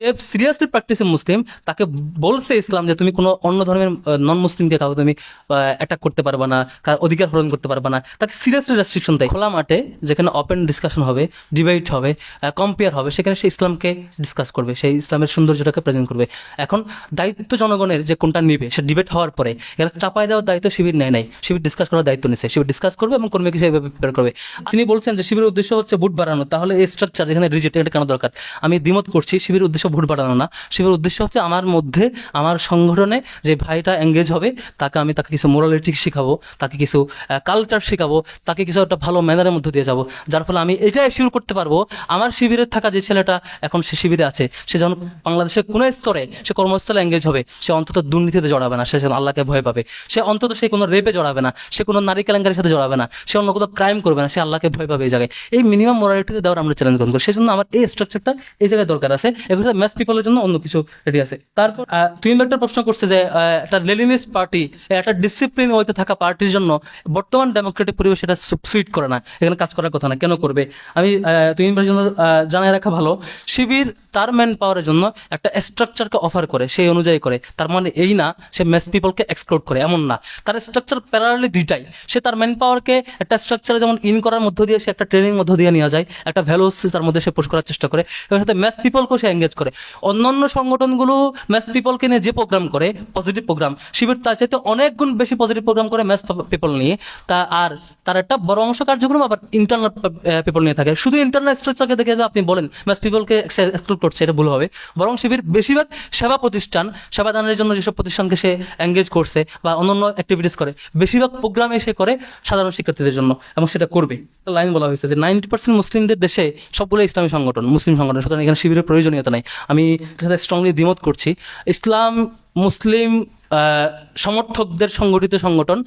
Seriously practice মুসলিম, তাকে বলছে ইসলাম যে তুমি কোনো অন্য ধর্মের নন মুসলিমকে কাউকে তুমি অ্যাটাক করতে পারবে না, কার অধিকার হরণ করতে পারবে না। তাকে সিরিয়াসলি রেস্ট্রিকশন দেয়। খোলা মাঠে যেখানে ওপেন ডিসকাশন হবে ডিবেট হবে কম্পেয়ার হবে, সেখানে সে ইসলামকে ডিসকাস করবে, সেই ইসলামের সৌন্দর্যটাকে প্রেজেন্ট করবে। এখন দায়িত্ব জনগণের যে কোনটা নিবে, সে ডিবেট হওয়ার পরে, এরা চাপাই দেওয়ার দায়িত্ব শিবির নেয় নাই। শিবির ডিসকাস করার দায়িত্ব নিছে। শিবির ডিসকাস করবে এবং কর্মীকে সেভাবে প্রিপেয়ার করবে। তিনি বলছেন যে শিবিরের উদ্দেশ্য হচ্ছে বুট বাড়ানো। তাহলে এই স্ট্রাকচার যেখানে রিজেক্ট এটা কেন দরকার? আমি দ্বিমত করছি শিবির উদ্দেশ্য ভোট বাড়ানো না। শিবির উদ্দেশ্য হচ্ছে আমার মধ্যে, আমার সংগঠনে যে ভাইটা এঙ্গেজ হবে, তাকে আমি তাকে কিছু মোরালিটি শেখাবো, তাকে কিছু কালচার শেখাবো, তাকে কিছু একটা ভালো ম্যানারের মধ্যে দিয়ে যাব। যার ফলে আমি এটা এসিওর করতে পারব, আমার শিবিরে থাকা যে ছেলেটা এখন সে শিবিরে আছে, সে যখন বাংলাদেশের কোনো স্তরে সে কর্মস্থলে এঙ্গেজ হবে, সে অন্তত দুর্নীতিতে জড়াবে না, সে আল্লাহকে ভয় পাবে, সে অন্তত সে কোনো রেপে জড়াবে না, সে কোনো নারী কেলেঙ্কারির সাথে জড়াবে না, সে অন্য কোনো ক্রাইম করবে না, সে আল্লাহকে ভয় পাবে এই জায়গায়। এই মিনিমাম মোরালিটিতে দেওয়ার আমরা চ্যালেঞ্জ গ্রহণ করি। সেই জন্য আমার এই স্ট্রাকচারটা এই জায়গায় দরকার আছে। এগুলো ম্যাথ পিপলের জন্য অন্য কিছু রেডি আছে। তারপর তুমি একটা প্রশ্ন করছে যে একটা লেলিনিস্ট পার্টি একটা ডিসিপ্লিন হইতে থাকা পার্টির জন্য বর্তমান ডেমোক্রেটিক পরিবেশ এটা সুইট করে না। এখানে কাজ করার কথা না, কেন করবে? আমি তুমি জন্য জানাই রাখা ভালো, শিবির তার ম্যান পাওয়ারের জন্য একটা স্ট্রাকচারকে অফার করে, সেই অনুযায়ী করে। তার মানে এই না, সে মেস পিপলকে এক্সক্লোড করে, এমন না। তার স্ট্রাকচার প্যারালি দুইটাই। সে তার ম্যান পাওয়ারকে একটা স্ট্রাকচারে যেমন ইন করার মধ্য দিয়ে, সে একটা ট্রেনিং মধ্য দিয়ে নিয়ে যায়, একটা ভ্যালুস তার মধ্যে সে পুশ করার চেষ্টা করে। এবং সাথে ম্যাথ পিপলকেও সে এঙ্গেজ করে। অন্যান্য সংগঠনগুলো ম্যাথ পিপলকে নিয়ে যে প্রোগ্রাম করে পজিটিভ প্রোগ্রাম শিবির তার চাইতে অনেক গুণ বেশি পজিটিভ প্রোগ্রাম করে ম্যাথ পিপল নিয়ে। তা আর তার একটা বড় অংশ কার্যক্রম আবার ইন্টারনাল পিপল নিয়ে থাকে। শুধু ইন্টারনাল স্ট্রাকচারকে দেখে আপনি বলেন ম্যাথ পিপলকে এক্সক্লুড করছে, এটা ভুল হবে। বরং শিবির বেশিরভাগ সেবা প্রতিষ্ঠান, সেবা দানের জন্য যেসব প্রতিষ্ঠানকে সে এঙ্গেজ করছে বা অন্যান্য অ্যাক্টিভিটিস করে, বেশিরভাগ প্রোগ্রামে সে করে সাধারণ শিক্ষার্থীদের জন্য এবং সেটা করবে। লাইন বলা হয়েছে যে নাইনটি পার্সেন্ট মুসলিমদের দেশে সবগুলো ইসলামী সংগঠন, মুসলিম সংগঠন। সুতরাং এখানে শিবিরের প্রয়োজনীয়তা নাই। আমি সাথে স্ট্রংলি দ্বিমত করছি। ইসলাম মুসলিম সমর্থকদের সংগঠিত সংগঠন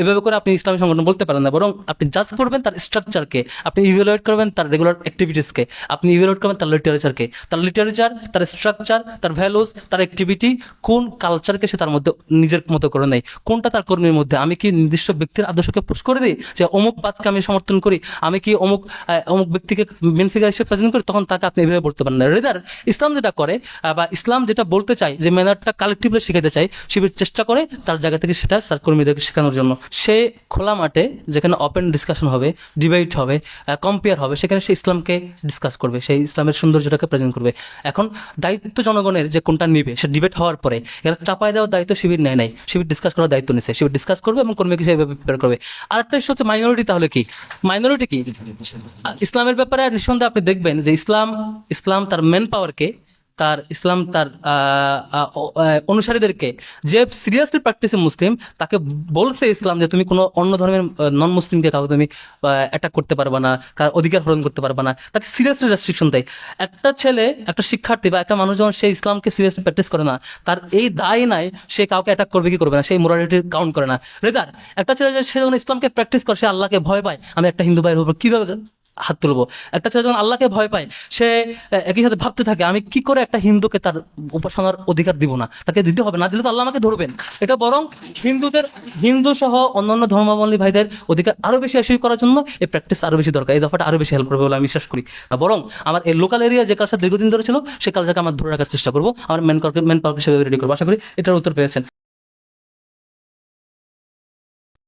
এভাবে করে আপনি ইসলামী সংগঠন বলতে পারেন না, বরং আপনি জাজ করবেন তার স্ট্রাকচারকে আপনি ইভ্যালুয়েট করবেন তার রেগুলার অ্যাক্টিভিটিসকে আপনি ইভ্যালুয়েট করবেন তার লিটারেচারকে তার লিটারেচার তার স্ট্রাকচার তার ভ্যালুস তার অ্যাক্টিভিটি কোন কালচারকে সে তার মধ্যে নিজের মতো করে নেয়, কোনটা তার কর্মীর মধ্যে, আমি কি নির্দিষ্ট ব্যক্তির আদর্শকে পুশ করে দিই, যে অমুক পাতকে আমি সমর্থন করি, আমি কি অমুক অমুক ব্যক্তিকে মেন ফিগার হিসেবে প্রেজেন্ট করি, তখন তাকে আপনি এভাবে বলতে পারেন না। রেদার ইসলাম যেটা করে বা ইসলাম যেটা বলতে চাই যে ম্যানারটা কালেকটিভলি শিখাতে চাই শিবির চেষ্টা করে তার জায়গা থেকে সেটা তার কর্মীদেরকে শেখানোর জন্য। সে খোলা মাঠে যেখানে ওপেন ডিসকাশন হবে ডিবেট হবে কম্পেয়ার হবে, সেখানে সে ইসলামকে ডিসকাস করবে, সেই ইসলামের সৌন্দর্যটাকে প্রেজেন্ট করবে। এখন দায়িত্ব জনগণের যে কোনটা নিবে, সে ডিবেট হওয়ার পরে এরা চাপাই দেওয়ার দায়িত্ব শিবির নেয় নাই, শিবির ডিসকাস করার দায়িত্ব নিছে, শিবির ডিসকাস করবে এবং কর্মীকে সেভাবে প্রিপেয়ার করবে। আরেকটা ইস্যু হচ্ছে মাইনরিটি তাহলে কি? মাইনরিটি কি? ইসলামের ব্যাপারে নিঃসন্দেহে আপনি দেখবেন যে ইসলাম ইসলাম তার মেন পাওয়ারকে তার ইসলাম, তার অনুসারীদেরকে যে সিরিয়াসলি প্র্যাকটিস মুসলিম, তাকে বলছে ইসলাম যে তুমি কোনো অন্য ধর্মের নন মুসলিমকে কাউকে তুমি অ্যাটাক করতে পারবে না, কার অধিকার হরণ করতে পারবে না। তাকে সিরিয়াসলি রেস্ট্রিকশন দেয়। একটা ছেলে, একটা শিক্ষার্থী বা একটা মানুষ যখন সে ইসলামকে সিরিয়াসলি প্র্যাকটিস করে না, তার এই দায় নাই সে কাউকে অ্যাটাক করবে, কি করবে না, সেই মোরালিটি কাউন্ট করে না। রেদার, একটা ছেলে সে যখন ইসলামকে প্র্যাকটিস করে, সে আল্লাহকে ভয় পায়, আমি একটা হিন্দু ভাইয়ের উপর কীভাবে হাত তুলবো। একটা ছেলে যখন আল্লাহকে ভয় পায়, সে একই সাথে ভাবতে থাকে, আমি কি করে একটা হিন্দুকে তার উপাসনার অধিকার দিব না? তাকে দিতে হবে না, দিলে তো আল্লাহ আমাকে ধরবেন। এটা বরং হিন্দুদের হিন্দু সহ অন্যান্য ধর্মাবলম্বী ভাইদের অধিকার আরও বেশি অ্যাসিভ করার জন্য এই প্র্যাকটিস আরও বেশি দরকার। এই দফাটা আরও বেশি হেল্প করবে বলে আমি বিশ্বাস করি। বরং আমার এই লোকাল এরিয়া যে কালচার দীর্ঘদিন ধরে ছিল, সে কালচারকে আমার ধরে রাখার চেষ্টা করব। আমার মেন ম্যান পাওয়ারকে হিসেবে রেডি করব। আশা করি এটার উত্তর পেয়েছেন।